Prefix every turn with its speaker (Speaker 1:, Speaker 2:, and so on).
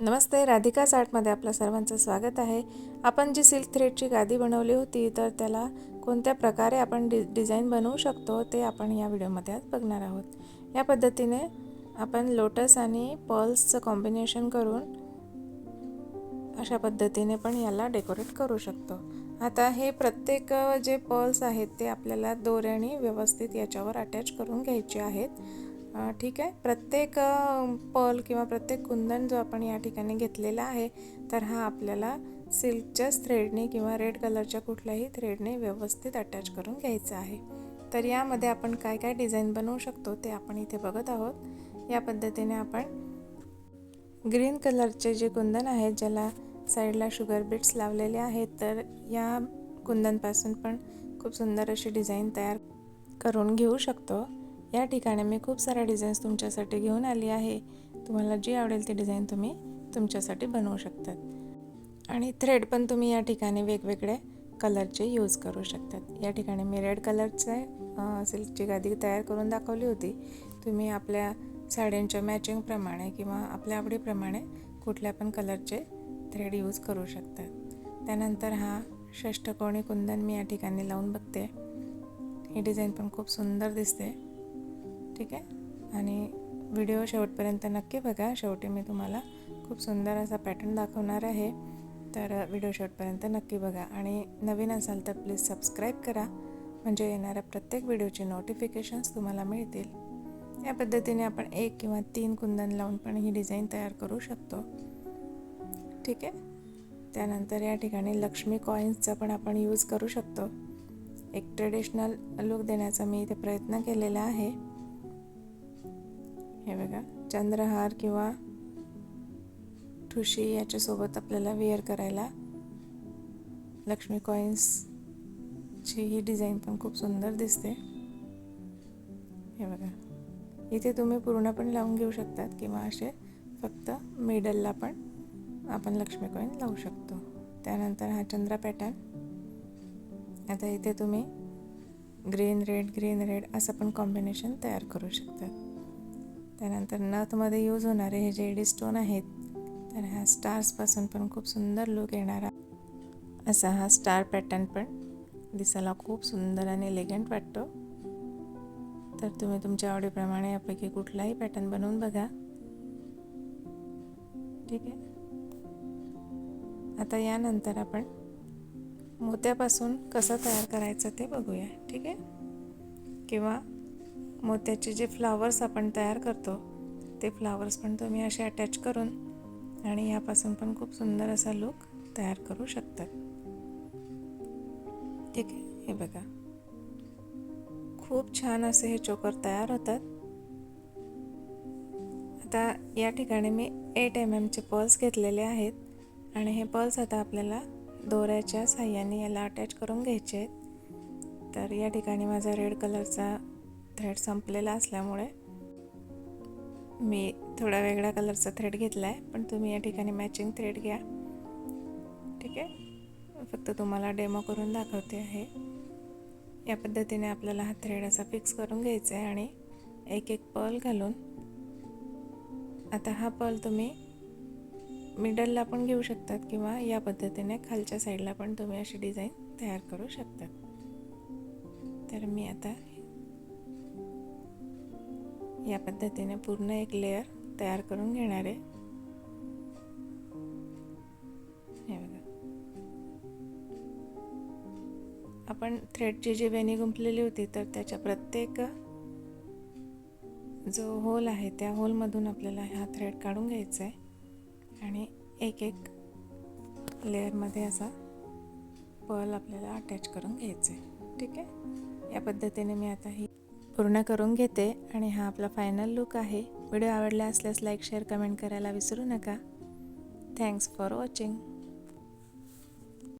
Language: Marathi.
Speaker 1: नमस्ते राधिका आर्टमध्ये आपलं सर्वांचं स्वागत आहे. आपण जी सिल्क थ्रेडची गादी बनवली होती तर त्याला कोणत्या प्रकारे आपण डि डिझाईन बनवू शकतो ते आपण या व्हिडिओमध्ये आज बघणार आहोत. या पद्धतीने आपण लोटस आणि पर्ल्सचं कॉम्बिनेशन करून अशा पद्धतीने पण याला डेकोरेट करू शकतो. आता हे प्रत्येक जे पर्ल्स आहेत ते आपल्याला दोऱ्याने व्यवस्थित याच्यावर अटॅच करून घ्यायचे आहेत. ठीक आहे. प्रत्येक पल किंवा प्रत्येक कुंदन जो आपण या ठिकाणी घेतलेला आहे तर हा आपल्याला सिल्कच्याच थ्रेडने किंवा रेड कलरच्या कुठल्याही थ्रेडने व्यवस्थित अटॅच करून घ्यायचं आहे. तर यामध्ये आपण काय काय डिझाईन बनवू शकतो ते आपण इथे बघत आहोत. या पद्धतीने आपण ग्रीन कलरचे जे कुंदन आहेत ज्याला साईडला शुगर बीट्स लावलेले आहेत तर या कुंदनपासून पण खूप सुंदर अशी डिझाईन तयार करून घेऊ शकतो. या ठिकाणी मी खूप साऱ्या डिझाईन्स तुमच्यासाठी घेऊन आली आहे. तुम्हाला जी आवडेल ती डिझाईन तुम्ही तुमच्यासाठी बनवू शकतात. आणि थ्रेड पण तुम्ही या ठिकाणी वेगवेगळे कलरचे यूज करू शकतात. या ठिकाणी मी रेड कलरचे सिल्कची गादी तयार करून दाखवली होती. तुम्ही आपल्या साड्यांच्या मॅचिंगप्रमाणे किंवा आपल्या आवडीप्रमाणे कुठल्या पण कलरचे थ्रेड यूज करू शकतात. त्यानंतर हा षष्टकोणी कुंदन मी या ठिकाणी लावून बघते. ही डिझाईन पण खूप सुंदर दिसते. ठीक आहे? आणि व्हिडिओ शेवटपर्यंत नक्की बघा. शेवटी मी तुम्हाला खूप सुंदर असा पॅटर्न दाखवणार आहे. तर व्हिडिओ शेवटपर्यंत नक्की बघा. आणि नवीन असाल तर प्लीज सबस्क्राईब करा. म्हणजे येणाऱ्या प्रत्येक व्हिडिओचे नोटिफिकेशन्स तुम्हाला मिळतील. या पद्धतीने आपण एक किंवा तीन कुंदन लावून पण ही डिझाईन तयार करू शकतो. ठीक आहे? त्यानंतर या ठिकाणी लक्ष्मी कॉईन्सचा पण आपण यूज करू शकतो. एक ट्रेडिशनल लुक देण्याचा मी इथे प्रयत्न केलेला आहे. हे बघा. चंद्रहार किंवा ठुशी याच्यासोबत आपल्याला वेअर करायला लक्ष्मी कॉईन्सची ही डिझाईन पण खूप सुंदर दिसते. हे बघा. इथे तुम्ही पूर्ण पण लावून घेऊ शकतात किंवा असे फक्त मिडलला पण आपण लक्ष्मी कॉईन लावू शकतो. त्यानंतर हा चंद्र पॅटर्न आता इथे तुम्ही ग्रीन रेड ग्रीन रेड असं पण कॉम्बिनेशन तयार करू शकतात. त्यानंतर नथमध्ये यूज होणारे हे जेडी स्टोन आहेत तर ह्या स्टार्सपासून पण खूप सुंदर लुक येणारा असा हा स्टार पॅटर्न पण दिसायला खूप सुंदर आणि एलिगंट वाटतो. तर तुम्ही तुमच्या आवडीप्रमाणे यापैकी कुठलाही पॅटर्न बनवून बघा. ठीक आहे? आता यानंतर आपण मोत्यापासून कसं तयार करायचं ते बघूया. ठीक आहे? किंवा मोत्याचे जे फ्लावर्स आपण तयार करतो ते फ्लावर्स पण तुम्ही असे अटॅच करून आणि यापासून पण खूप सुंदर असा लुक तयार करू शकतात. ठीक आहे? हे बघा. खूप छान असे हे चोकर तयार होतात. आता या ठिकाणी मी एट एम एमचे पर्ल्स घेतलेले आहेत आणि हे पर्ल्स आता आपल्याला दोऱ्याच्या साह्याने याला अटॅच करून घ्यायचे आहेत. तर या ठिकाणी माझा रेड कलरचा थ्रेड संपलेला असल्यामुळे मी थोडा वेगळ्या कलरचा थ्रेड घेतला आहे पण तुम्ही या ठिकाणी मॅचिंग थ्रेड घ्या. ठीक आहे? फक्त तुम्हाला डेमो करून दाखवते आहे. या पद्धतीने आपल्याला हा थ्रेड असा फिक्स करून घ्यायचा आहे आणि एक एक पर्ल घालून आता हा पर्ल तुम्ही मिडलला पण घेऊ शकतात किंवा या पद्धतीने खालच्या साईडला पण तुम्ही अशी डिझाईन तयार करू शकतात. तर मी आता या पद्धतीने पूर्ण एक लेअर तयार करून घेणार आहे. हे बघा. आपण थ्रेडची जी वेणी गुंपलेली होती तर त्याच्या प्रत्येक जो होल आहे त्या होलमधून आपल्याला हा थ्रेड काढून घ्यायचा आहे आणि एक एक लेअरमध्ये असा पर्ल आपल्याला अटॅच करून घ्यायचा आहे ठीक आहे? या पद्धतीने मी आता ही पूर्ण करून घेते आणि हा आपला फायनल लुक आहे. व्हिडिओ आवडला असल्यास लाईक शेअर कमेंट करायला विसरू नका. Thanks for watching